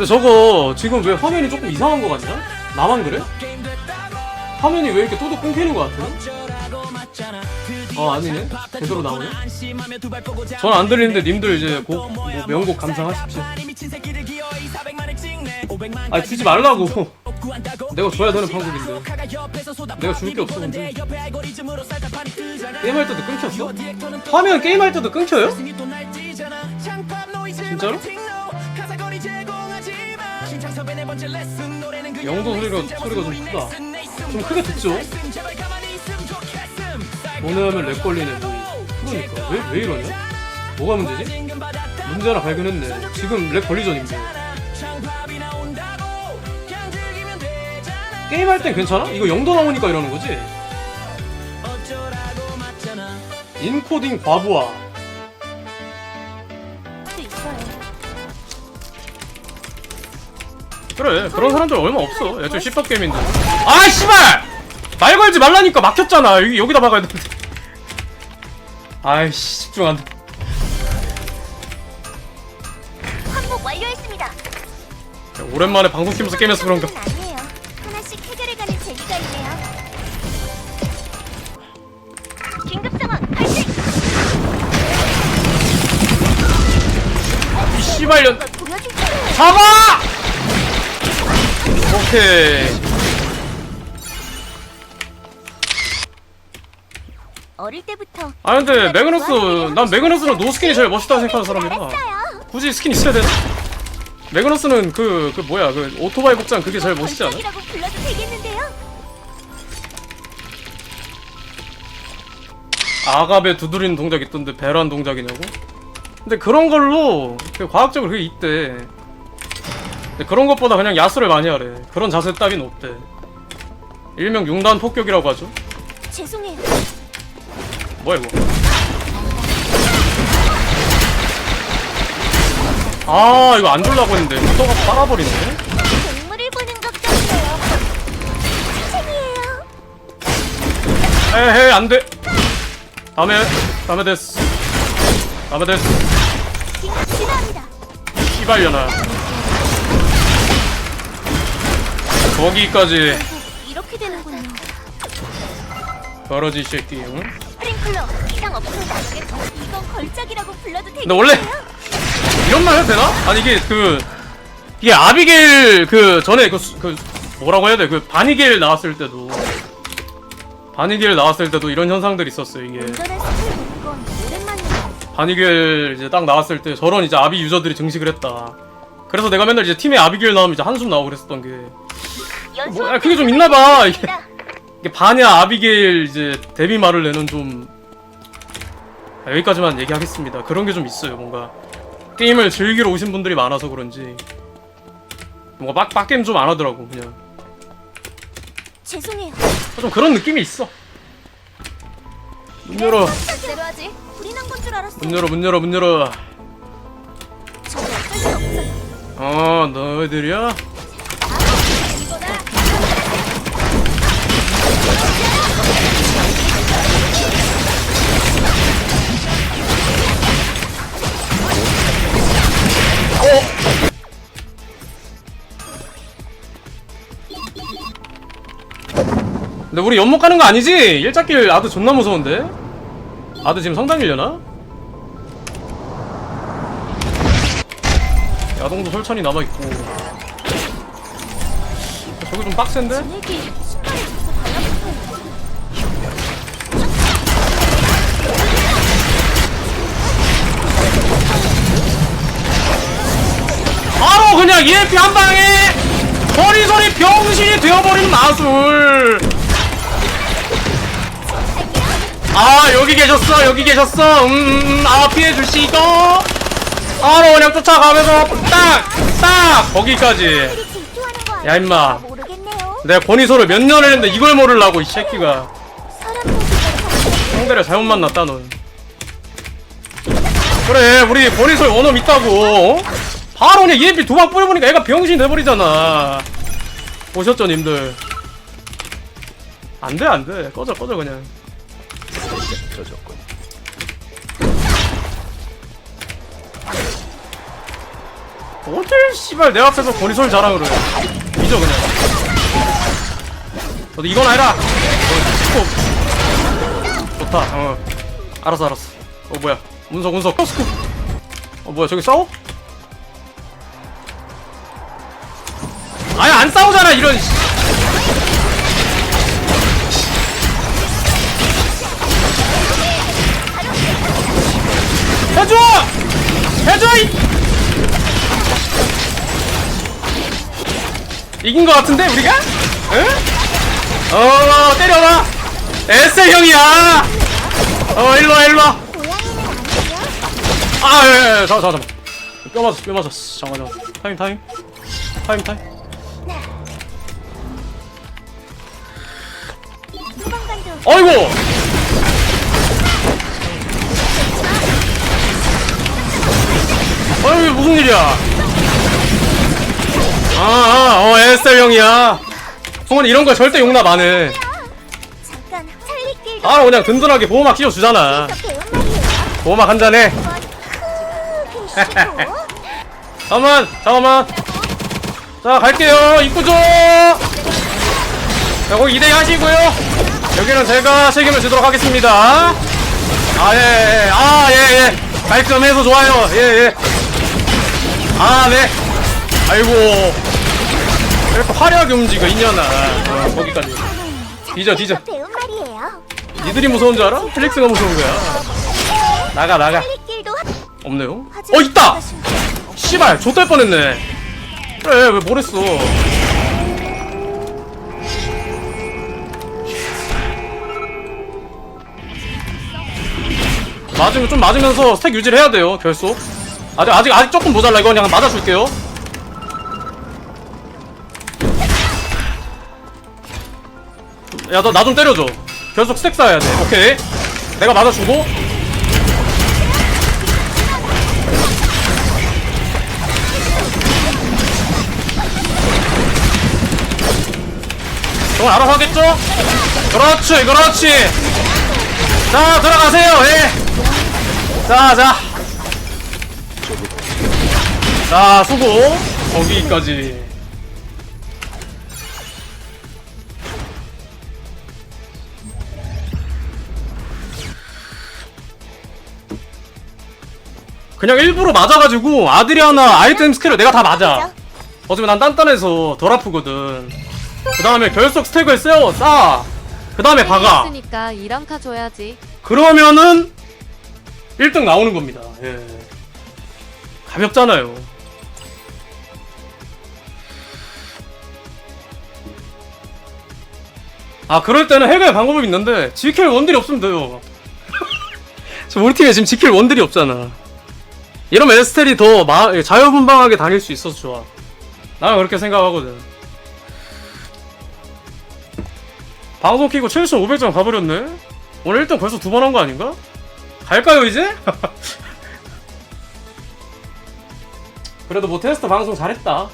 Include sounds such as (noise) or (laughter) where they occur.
근데 저거 지금 왜 화면이 조금 이상한 거 같냐? 나만 그래? 화면이 왜 이렇게 또도 끊기는 거 같아? 어 아니네 제대로 나오네 전 안 들리는데 님들 이제 곡 뭐, 명곡 감상하십시오 아 주지 말라고 내가 줘야 되는 방송인데 내가 줄 게 없어 근데 게임할 때도 끊겼어? 화면 게임할 때도 끊겨요? 진짜로? 영도 소리가 소리가 좀 크다 좀 크게 듣죠? 오늘 렉 걸리네 뭐 그러니까 왜, 왜 이러냐? 뭐가 문제지? 문제 하나 발견했네 지금 렉 걸리죠 님들 게임할 땐 괜찮아? 이거 영도 나오니까 이러는 거지? 인코딩 과부하 그래 그런 사람들 얼마 없어 야저 씨밥 게임인데 아 씨발 말 걸지 말라니까 막혔잖아 여기, 여기다 박아야 되는데 아이씨 집중 안돼 항목 완료했습니다. 오랜만에 방송 키면서 게임해서 그런가 는 아니에요. 하나씩 해결해가는 재미가 있네요. 긴급 상황 발생. 이 씨발년 이걸. 잡아! 오케이 어릴 때부터 아 근데 매그너스 난 매그너스는 노스킨이 제일 멋있다고 생각하는 사람이라 알았어요. 굳이 스킨 있어야 되나? 매그너스는 그, 그 뭐야 그 오토바이 복장 그게 제일 멋있지 않아? 걸작이라고 불러도 되겠는데요? 아갑에 두드리는 동작 있던데 배란 동작이냐고? 근데 그런 걸로 그 과학적으로 그게 있대 근데 그런 것보다 그냥 야수를 많이 하래. 그런 자세 따윈 없대 일명 융단 폭격이라고 하죠? 죄송해요. 뭐야 이거? 아 이거 안 줄라고 했는데. 후터가 빨아버리네. 동물을 보는 것 같아요. 생이에요. 에헤 안돼. 다음에 다음에 됐어. 다음에 됐어. 지나합니다. 씨발려나 거기까지 이렇게 되는군요. 버러지 새끼 응? 스프링클러 이상 나중에 이건 걸작이라고 불러도 되겠어요? 근데 원래 이런 말 해도 되나? 아니 이게 그 이게 아비게일 그 전에 그, 수- 그 뭐라고 해야 돼? 그 바니게일 나왔을 때도 바니게일 나왔을 때도 이런 현상들이 있었어요 이게 운전할 숲을 보는 건 오랜만이에요. 바니게일 이제 딱 나왔을 때 저런 이제 아비 유저들이 증식을 했다 그래서 내가 맨날 이제 팀에 아비게일 나오면 이제 한숨 나오고 그랬었던 게 뭐, 아, 그게 좀 있나봐 이게 이게 바냐 아비게일 이제 데뷔 말을 내는 좀 아, 여기까지만 얘기하겠습니다. 그런 게 좀 있어요. 뭔가 게임을 즐기러 오신 분들이 많아서 그런지 뭔가 빡 빡게임 좀 안 하더라고 그냥 죄송해요. 좀 그런 느낌이 있어. 문 열어, 대로 하지. 불이 난 건줄 알았어. 문 열어, 문 열어, 문 열어. 어쩔 수. 어, 너희들이야? 근데 우리 연못 가는 거 아니지? 일자길 아드 존나 무서운데? 아드 지금 성당이려나? 야동도 설천이 남아있고 저기 좀 빡센데? 바로 그냥 EMP 한 방에 소리소리 병신이 되어버리는 마술 아 여기 계셨어 여기 계셨어. 음, 음, 아 피해 주시고. 바로 그냥 쫓아가면서 딱딱! 거기까지. 야, 임마. 내가 권위소를 몇 년을 했는데 이걸 모르려고 이 새끼가. 상대를 잘못 만났다 넌. 그래 우리 권위소에 원엄 있다고 어? 바로 그냥 EMP 두 방 뿌려보니까 애가 병신 돼버리잖아. 보셨죠 님들? 안돼 안돼. 꺼져 꺼져 그냥 어딜 씨발 내 앞에서 권위솔 자랑을 해 잊어 그냥. 너도 이건 아니라. 어, 좋다. 어 알았어 알았어. 어 뭐야. 운석 운석. 어 스코 어 뭐야 저기 싸워? 아니 안 싸우잖아 이런 이! 이긴 것 같은데 우리가? 응? 어 때려봐. 에스 형이야. 어 일로와 일로와. 고양이는 아니에요? 아예예 잠깐 잠깐 뼈 맞았어 뼈 맞았어. 잠깐 잠깐 타임 타임. 타임 타임. 소방관도 아이고 무슨 일이야? 아어 에스텔 형이야. 성원 이런 거 절대 용납 안 해. 잠깐 살릴 길도 아 그냥 든든하게 보호막 배운 말이에요. 보호막 한 잔해. 크게 쉬고 잠깐만 잠깐만. 자 갈게요. 입구 좀 자, 거기 2대2 하시고요. 여기는 제가 책임을 지도록 하겠습니다. 아 예 예. 아 예 예. 깔끔해서 좋아요. 예 예 아 네. 아이고. 이렇게 화려하게 움직여 이년아. 어, 거기까지. 뒤져 뒤져. 배운 말이에요. 니들이 무서운 줄 알아? 펠릭스가 무서운 거야. 나가 나가. 길도 없네요. 어 있다! 씨발 좆될 뻔했네. 그래 왜 뭐랬어? 맞으면 좀 맞으면서 스택 유지를 해야 돼요 결속 아직 아직 아직 조금 모자라 이거 그냥 맞아줄게요 야너 나 좀 때려줘 결속 스택 쌓아야 돼 오케이 내가 맞아주고 저건 알아서 하겠죠? 그렇지, 그렇지. 자, 들어가세요. 예. 자, 자. 자, 수고. 거기까지. 그냥 일부러 맞아가지고 아드리아나 아이템 스킬을 내가 다 맞아. 어차피 난 단단해서 덜 아프거든. 그 다음에 결속 스택을 세워 쌓아. 그 다음에 박아. 했으니까 이런 카 줘야지. 그러면은 1등 나오는 겁니다. 예. 가볍잖아요. 아 그럴 때는 해결 방법이 있는데 지킬 원딜이 없으면 돼요. (laughs) 지금 우리 팀에 지금 지킬 원딜이 없잖아. 이러면 에스텔이 더 마, 자유분방하게 다닐 수 있어서 좋아. 나는 그렇게 생각하거든. 방송 키고 7500점 가버렸네? 오늘 1등 벌써 두 번 한 거 아닌가? 갈까요 이제? (laughs) 그래도 뭐 테스트 방송 잘했다